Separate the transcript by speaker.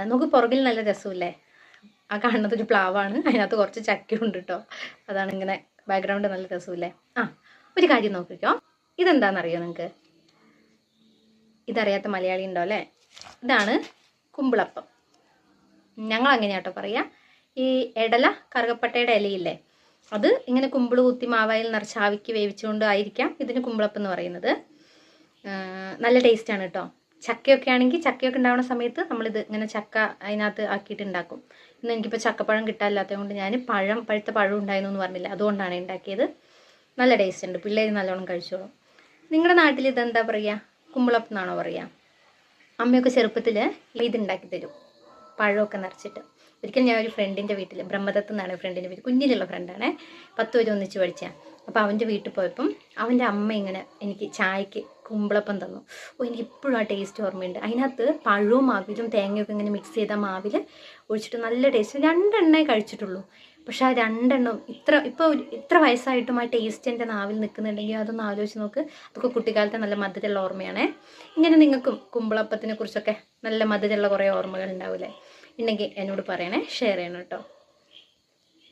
Speaker 1: നമുക്ക് പുറകിൽ നല്ല രസമില്ലേ? ആ കാണുന്നത് ഒരു പ്ലാവാണ്. അതിനകത്ത് കുറച്ച് ചക്കയുണ്ട് കേട്ടോ അതാണ് ഇങ്ങനെ ബാക്ക്ഗ്രൗണ്ട് നല്ല രസമില്ലേ? ആ ഒരു കാര്യം നോക്കിക്കോ. ഇതെന്താണെന്നറിയോ നിങ്ങൾക്ക് ഇതറിയാത്ത മലയാളി ഉണ്ടോ അല്ലേ? ഇതാണ് കുമ്പിളപ്പം. ഞങ്ങൾ അങ്ങനെയാട്ടോ പറയാ. ഈ ഇടല കറുകപ്പട്ടയുടെ ഇലയില്ലേ? അത് ഇങ്ങനെ കുമ്പിൾ കുത്തി മാവായിൽ നിറച്ച് ആവിക്ക് വേവിച്ചുകൊണ്ട് ആയിരിക്കാം ഇതിന് കുമ്പിളപ്പം എന്ന് പറയുന്നത് നല്ല ടേസ്റ്റ് ആണ് കേട്ടോ. ചക്കയൊക്കെ ആണെങ്കിൽ ചക്കയൊക്കെ ഉണ്ടാവുന്ന സമയത്ത് നമ്മളിത് ഇങ്ങനെ ചക്ക അതിനകത്ത് ആക്കിയിട്ട് ഉണ്ടാക്കും ഇന്ന് എനിക്കിപ്പോൾ ചക്കപ്പഴം കിട്ടാനില്ലാത്തത് കൊണ്ട് ഞാൻ പഴം പഴുത്ത പഴം ഉണ്ടായിരുന്നു എന്ന് പറഞ്ഞില്ല. അതുകൊണ്ടാണ് ഉണ്ടാക്കിയത്. നല്ല ടേസ്റ്റ് ഉണ്ട്. പിള്ളേർ നല്ലോണം കഴിച്ചോളും. നിങ്ങളുടെ നാട്ടിൽ ഇതെന്താ പറയുക കുമ്പിളപ്പം എന്നാണോ പറയുക അമ്മയൊക്കെ ചെറുപ്പത്തിൽ ഇത് ഉണ്ടാക്കി തരും. പഴമൊക്കെ നിറച്ചിട്ട്. ഒരിക്കൽ ഞാൻ ഒരു ഫ്രണ്ടിന്റെ വീട്ടിൽ ബ്രഹ്മദത്ത് എന്നാണ് ഫ്രണ്ടിന്റെ വീട്ടിൽ കുഞ്ഞിലുള്ള ഫ്രണ്ടാണ് പത്ത് പേര് ഒന്നിച്ച് പഠിച്ചാൽ അപ്പോൾ അവന്റെ വീട്ടിൽ പോയപ്പം അവന്റെ അമ്മ ഇങ്ങനെ എനിക്ക് ചായക്ക് കുമ്പിളപ്പം തന്നു. ഓ എനിക്ക് ഇപ്പോഴും ആ ടേസ്റ്റ് ഓർമ്മയുണ്ട്. അതിനകത്ത് പഴവും മാവിലും തേങ്ങയൊക്കെ ഇങ്ങനെ മിക്സ് ചെയ്ത മാവിൽ ഒഴിച്ചിട്ട് നല്ല ടേസ്റ്റ് രണ്ടെണ്ണേ കഴിച്ചിട്ടുള്ളൂ. പക്ഷെ ആ രണ്ടെണ്ണം ഇത്ര ഇപ്പോൾ ഇത്ര വയസ്സായിട്ടും ആ ടേസ്റ്റ് എന്റെ നാവിൽ നിൽക്കുന്നുണ്ടെങ്കിൽ അതൊന്ന് ആലോചിച്ച് നോക്ക്. അതൊക്കെ കുട്ടിക്കാലത്തെ നല്ല മധുരമുള്ള ഓർമ്മയാണേ. ഇങ്ങനെ നിങ്ങൾക്കും കുമ്പളപ്പത്തിനെ കുറിച്ചൊക്കെ നല്ല മധുരമുള്ള കുറേ ഓർമ്മകൾ ഉണ്ടാവില്ലേ? ഉണ്ടെങ്കിൽ എന്നോട് പറയണേ ഷെയർ ചെയ്യണം കേട്ടോ.